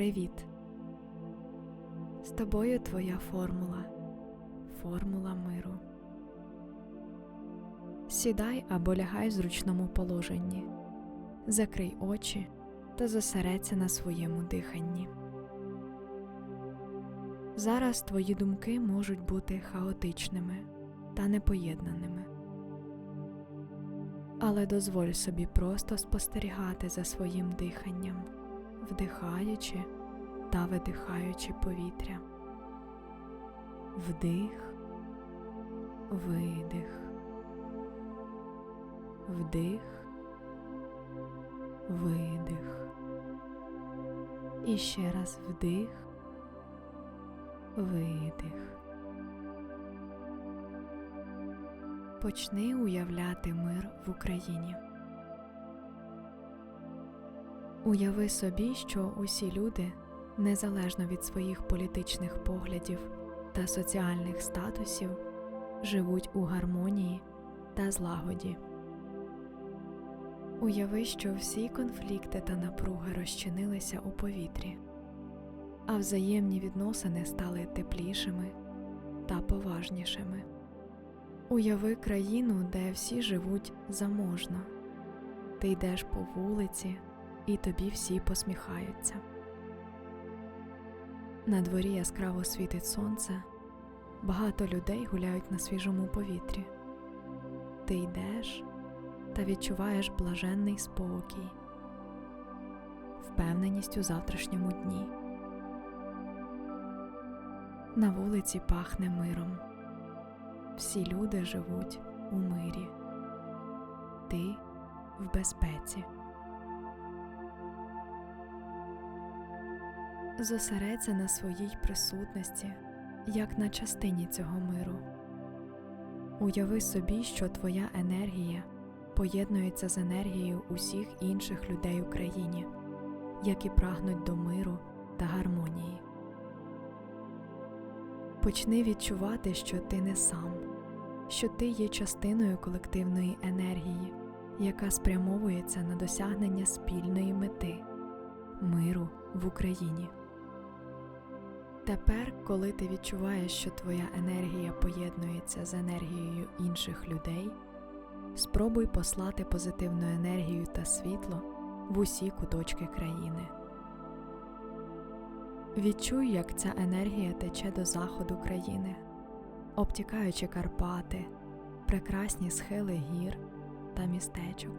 Привіт! З тобою твоя формула. Формула миру. Сідай або лягай в зручному положенні. Закрий очі та зосередься на своєму диханні. Зараз твої думки можуть бути хаотичними та непоєднаними. Але дозволь собі просто спостерігати за своїм диханням, вдихаючи та видихаючи повітря. Вдих, видих, вдих, видих. І ще раз вдих, видих. Почни уявляти мир в Україні. Уяви собі, що усі люди, незалежно від своїх політичних поглядів та соціальних статусів, живуть у гармонії та злагоді. Уяви, що всі конфлікти та напруги розчинилися у повітрі, а взаємні відносини стали теплішими та поважнішими. Уяви країну, де всі живуть заможно. Ти йдеш по вулиці, і тобі всі посміхаються. На дворі яскраво світить сонце, багато людей гуляють на свіжому повітрі. Ти йдеш та відчуваєш блаженний спокій, впевненість у завтрашньому дні. На вулиці пахне миром. Всі люди живуть у мирі. Ти в безпеці. Зосередься на своїй присутності, як на частині цього миру. Уяви собі, що твоя енергія поєднується з енергією усіх інших людей у країні, які прагнуть до миру та гармонії. Почни відчувати, що ти не сам, що ти є частиною колективної енергії, яка спрямовується на досягнення спільної мети миру в Україні. Тепер, коли ти відчуваєш, що твоя енергія поєднується з енергією інших людей, спробуй послати позитивну енергію та світло в усі куточки країни. Відчуй, як ця енергія тече до заходу країни, обтікаючи Карпати, прекрасні схили гір та містечок.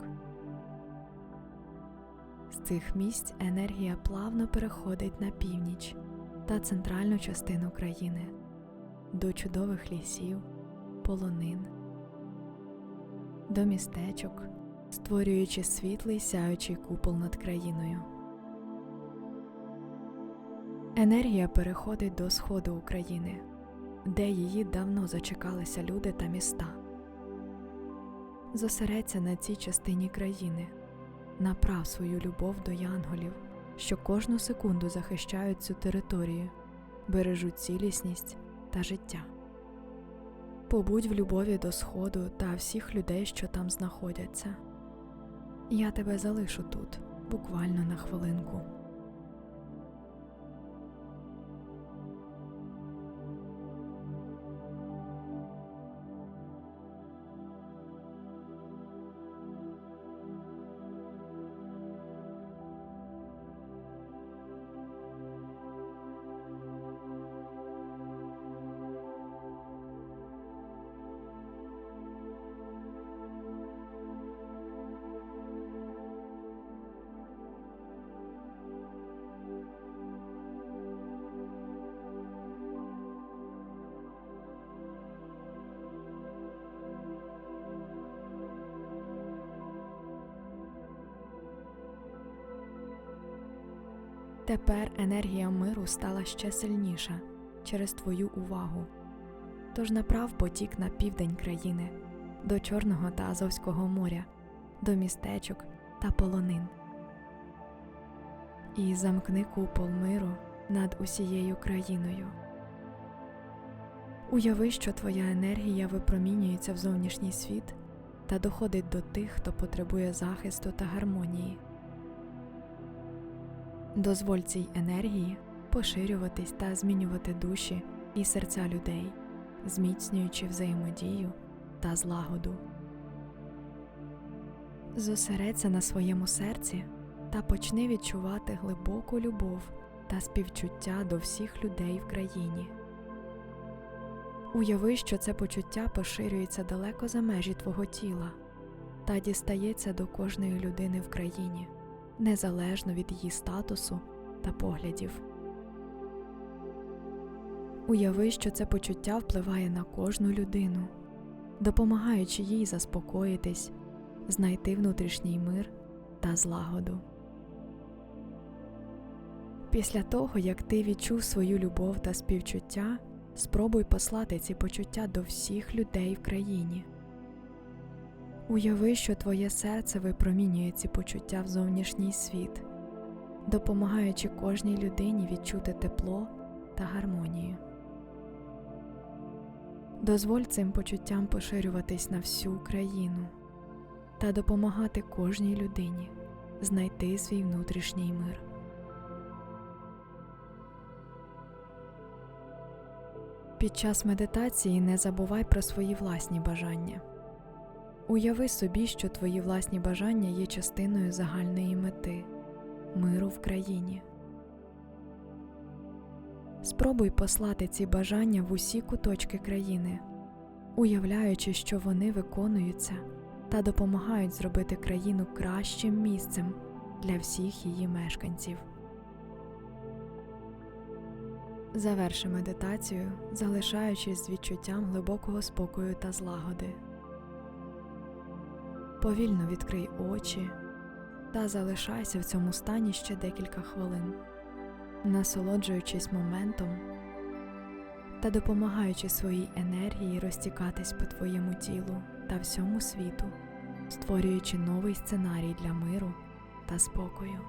З цих місць енергія плавно переходить на північ та центральну частину країни до чудових лісів, полонин, до містечок, створюючи світлий сяючий купол над країною. Енергія переходить до сходу України, де її давно зачекалися люди та міста. Зосередься на цій частині країни, направ свою любов до янголів, що кожну секунду захищають цю територію, бережуть цілісність та життя. Побудь в любові до Сходу та всіх людей, що там знаходяться. Я тебе залишу тут, буквально на хвилинку. Тепер енергія миру стала ще сильніша через твою увагу. Тож направ потік на південь країни, до Чорного та Азовського моря, до містечок та полонин. І замкни купол миру над усією країною. Уяви, що твоя енергія випромінюється в зовнішній світ та доходить до тих, хто потребує захисту та гармонії. Дозволь цій енергії поширюватись та змінювати душі і серця людей, зміцнюючи взаємодію та злагоду. Зосередься на своєму серці та почни відчувати глибоку любов та співчуття до всіх людей в країні. Уяви, що це почуття поширюється далеко за межі твого тіла та дістається до кожної людини в країні, незалежно від її статусу та поглядів. Уяви, що це почуття впливає на кожну людину, допомагаючи їй заспокоїтись, знайти внутрішній мир та злагоду. Після того, як ти відчув свою любов та співчуття, спробуй послати ці почуття до всіх людей в країні. Уяви, що твоє серце випромінює ці почуття в зовнішній світ, допомагаючи кожній людині відчути тепло та гармонію. Дозволь цим почуттям поширюватись на всю країну та допомагати кожній людині знайти свій внутрішній мир. Під час медитації не забувай про свої власні бажання. Уяви собі, що твої власні бажання є частиною загальної мети миру в країні. Спробуй послати ці бажання в усі куточки країни, уявляючи, що вони виконуються та допомагають зробити країну кращим місцем для всіх її мешканців. Заверши медитацію, залишаючись з відчуттям глибокого спокою та злагоди. Повільно відкрий очі та залишайся в цьому стані ще декілька хвилин, насолоджуючись моментом та допомагаючи своїй енергії розтікатись по твоєму тілу та всьому світу, створюючи новий сценарій для миру та спокою.